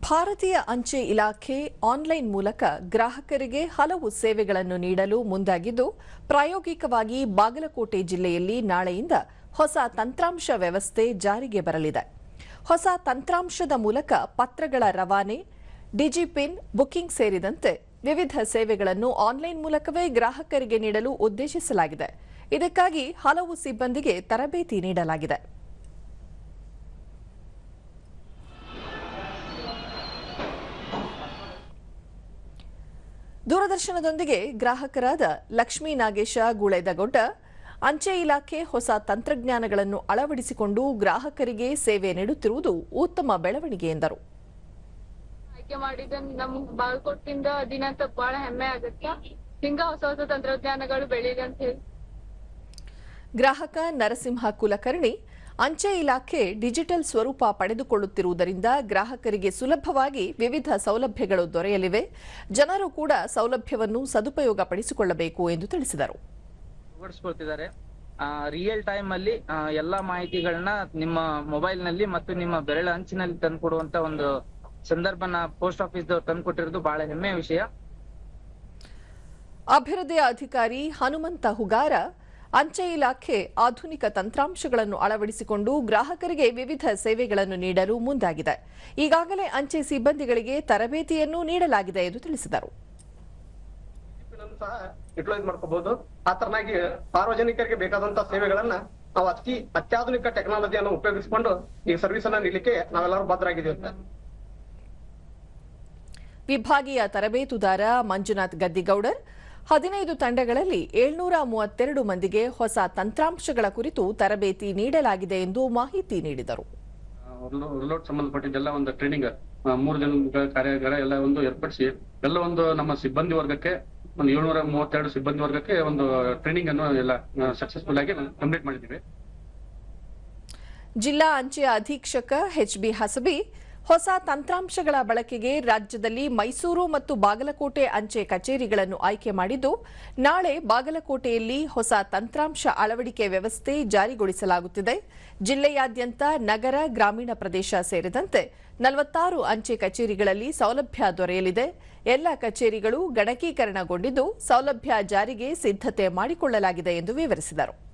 ಭಾರತೀಯ ಅಂಚೆ ಇಲಾಖೆ ಆನ್ಲೈನ್ ಮೂಲಕ ಗ್ರಾಹಕರಿಗೆ ಹಲವು ಸೇವೆಗಳನ್ನು ನೀಡಲು ಮುಂದಾಗಿದ್ದು, ಪ್ರಾಯೋಗಿಕವಾಗಿ ಬಾಗಲಕೋಟೆ ಜಿಲ್ಲೆಯಲ್ಲಿ ನಾಳೆಯಿಂದ ಹೊಸ ತಂತ್ರಾಂಶ ವ್ಯವಸ್ಥೆ ಜಾರಿಗೆ ಬರಲಿದೆ. ಹೊಸ ತಂತ್ರಾಂಶದ ಮೂಲಕ ಪತ್ರಗಳ ರವಾನೆ, ಡಿಜಿಪಿನ್, ಬುಕಿಂಗ್ ಸೇರಿದಂತೆ ವಿವಿಧ ಸೇವೆಗಳನ್ನು ಆನ್ಲೈನ್ ಮೂಲಕವೇ ಗ್ರಾಹಕರಿಗೆ ನೀಡಲು ಉದ್ದೇಶಿಸಲಾಗಿದೆ. ಇದಕ್ಕಾಗಿ ಹಲವು ಸಿಬ್ಬಂದಿಗೆ ತರಬೇತಿ ನೀಡಲಾಗಿದೆ. ದೂರದರ್ಶನದೊಂದಿಗೆ ಗ್ರಾಹಕರಾದ ಲಕ್ಷ್ಮೀ ನಾಗೇಶ ಗುಳೇದಗೌಡ ಅಂಚೆ ಇಲಾಖೆ ಹೊಸ ತಂತ್ರಜ್ಞಾನಗಳನ್ನು ಅಳವಡಿಸಿಕೊಂಡು ಗ್ರಾಹಕರಿಗೆ ಸೇವೆ ನೀಡುತ್ತಿರುವುದು ಉತ್ತಮ ಬೆಳವಣಿಗೆ ಎಂದರು. ಆಯ್ಕೆ ಮಾಡಿದ ನಮ್ಗ್ ಬಾಳ್ಕೊಟ್ಟಿಂದ ದಿನಾಂತ ಬಹಳ ಹೆಮ್ಮೆ ಆಗುತ್ತೆ. ಹಿಂಗ ಹೊಸ ಹೊಸ ತಂತ್ರಜ್ಞಾನಗಳು ಬೆಳೀಲಿ ಅಂತ ಹೇಳಿ. ಗ್ರಾಹಕ ನರಸಿಂಹ ಕುಲಕರ್ಣಿ ಅಂಚೆ ಇಲಾಖೆ ಡಿಜಿಟಲ್ ಸ್ವರೂಪ ಪಡೆದುಕೊಳ್ಳುತ್ತಿರುವುದರಿಂದ ಗ್ರಾಹಕರಿಗೆ ಸುಲಭವಾಗಿ ವಿವಿಧ ಸೌಲಭ್ಯಗಳು ದೊರೆಯಲಿವೆ. ಜನರು ಕೂಡ ಸೌಲಭ್ಯವನ್ನು ಸದುಪಯೋಗ ಪಡಿಸಿಕೊಳ್ಳಬೇಕು ಎಂದು ತಿಳಿಸಿದರು. ರಿಯಲ್ ಟೈಮ್ ಅಲ್ಲಿ ಎಲ್ಲಾ ಮಾಹಿತಿಗಳನ್ನ ನಿಮ್ಮ ಮೊಬೈಲ್ನಲ್ಲಿ ಮತ್ತು ನಿಮ್ಮ ಬೆರಳ ಅಂಚಿನಲ್ಲಿ ತಂದುಕೊಡುವಂತ ಒಂದು ಸಂದರ್ಭನ ಪೋಸ್ಟ್ ಆಫೀಸ್ ತಂದ್ಕೊಟ್ಟಿರೋದು ಬಹಳ ಹೆಮ್ಮೆಯ ವಿಷಯ. ಅಭಿವೃದ್ಧಿಯ ಅಧಿಕಾರಿ ಹನುಮಂತ ಹುಗಾರ ಅಂಚೆ ಇಲಾಖೆ ಆಧುನಿಕ ತಂತ್ರಾಂಶಗಳನ್ನು ಅಳವಡಿಸಿಕೊಂಡು ಗ್ರಾಹಕರಿಗೆ ವಿವಿಧ ಸೇವೆಗಳನ್ನು ನೀಡಲು ಮುಂದಾಗಿದೆ. ಈಗಾಗಲೇ ಅಂಚೆ ಸಿಬ್ಬಂದಿಗಳಿಗೆ ತರಬೇತಿಯನ್ನು ನೀಡಲಾಗಿದೆ ಎಂದು ತಿಳಿಸಿದರು. ಮಾಡ್ಕೋಬಹುದು. ಆ ತರನಾಗಿ ಸಾರ್ವಜನಿಕರಿಗೆ ಬೇಕಾದಂತಹ ಸೇವೆಗಳನ್ನ ನಾವು ಅತಿ ಅತ್ಯಾಧುನಿಕ ಟೆಕ್ನಾಲಜಿಯನ್ನು ಉಪಯೋಗಿಸಿಕೊಂಡು ಈ ಸರ್ವಿಸ್ ಅನ್ನ ನೀಡಲಿಕ್ಕೆ ನಾವೆಲ್ಲರೂ ಬದ್ಧರಾಗಿದ್ದೇವೆ ವಿಭಾಗೀಯ ತರಬೇತುದಾರ ಮಂಜುನಾಥ್ ಗದ್ದಿಗೌಡರ್ ಹದಿನೈದು ತಂಡಗಳಲ್ಲಿ ಏಳ್ನೂರ ಮೂವತ್ತೆರಡು ಮಂದಿಗೆ ಹೊಸ ತಂತ್ರಾಂಶಗಳ ಕುರಿತು ತರಬೇತಿ ನೀಡಲಾಗಿದೆ ಎಂದು ಮಾಹಿತಿ ನೀಡಿದರು. ಸಂಬಂಧಪಟ್ಟಿದ್ದೆಲ್ಲ ಒಂದು ಟ್ರೈನಿಂಗ್ ಮೂರು ದಿನಗಳ ಕಾರ್ಯಾಗಾರ ಎಲ್ಲ ಒಂದು ಏರ್ಪಡಿಸಿ ಎಲ್ಲ ಒಂದು ನಮ್ಮ ಸಿಬ್ಬಂದಿ ವರ್ಗಕ್ಕೆ ಒಂದು ಏಳ್ನೂರ ಮೂವತ್ತೆರಡು ಸಿಬ್ಬಂದಿ ವರ್ಗಕ್ಕೆ ಒಂದು ಟ್ರೈನಿಂಗ್ ಅನ್ನು ಎಲ್ಲ ಸಕ್ಸಸ್ಫುಲ್ ಆಗಿ ಕಂಪ್ಲೀಟ್ ಮಾಡಿದ್ದೀವಿ. ಜಿಲ್ಲಾ ಅಂಚೆ ಅಧೀಕ್ಷಕ ಎಚ್ ಬಿ ಹಸಬಿ ಹೊಸ ತಂತ್ರಾಂಶಗಳ ಬಳಕೆಗೆ ರಾಜ್ಯದಲ್ಲಿ ಮೈಸೂರು ಮತ್ತು ಬಾಗಲಕೋಟೆ ಅಂಚೆ ಕಚೇರಿಗಳನ್ನು ಆಯ್ಕೆ ಮಾಡಿದ್ದು, ನಾಳೆ ಬಾಗಲಕೋಟೆಯಲ್ಲಿ ಹೊಸ ತಂತ್ರಾಂಶ ಅಳವಡಿಕೆ ವ್ಯವಸ್ಥೆ ಜಾರಿಗೊಳಿಸಲಾಗುತ್ತಿದೆ. ಜಿಲ್ಲೆಯಾದ್ಯಂತ ನಗರ, ಗ್ರಾಮೀಣ ಪ್ರದೇಶ ಸೇರಿದಂತೆ ನಲವತ್ತಾರು ಅಂಚೆ ಕಚೇರಿಗಳಲ್ಲಿ ಸೌಲಭ್ಯ ದೊರೆಯಲಿದೆ. ಎಲ್ಲ ಕಚೇರಿಗಳು ಗಣಕೀಕರಣಗೊಂಡಿದ್ದು, ಸೌಲಭ್ಯ ಜಾರಿಗೆ ಸಿದ್ಧತೆ ಮಾಡಿಕೊಳ್ಳಲಾಗಿದೆ ಎಂದು ವಿವರಿಸಿದರು.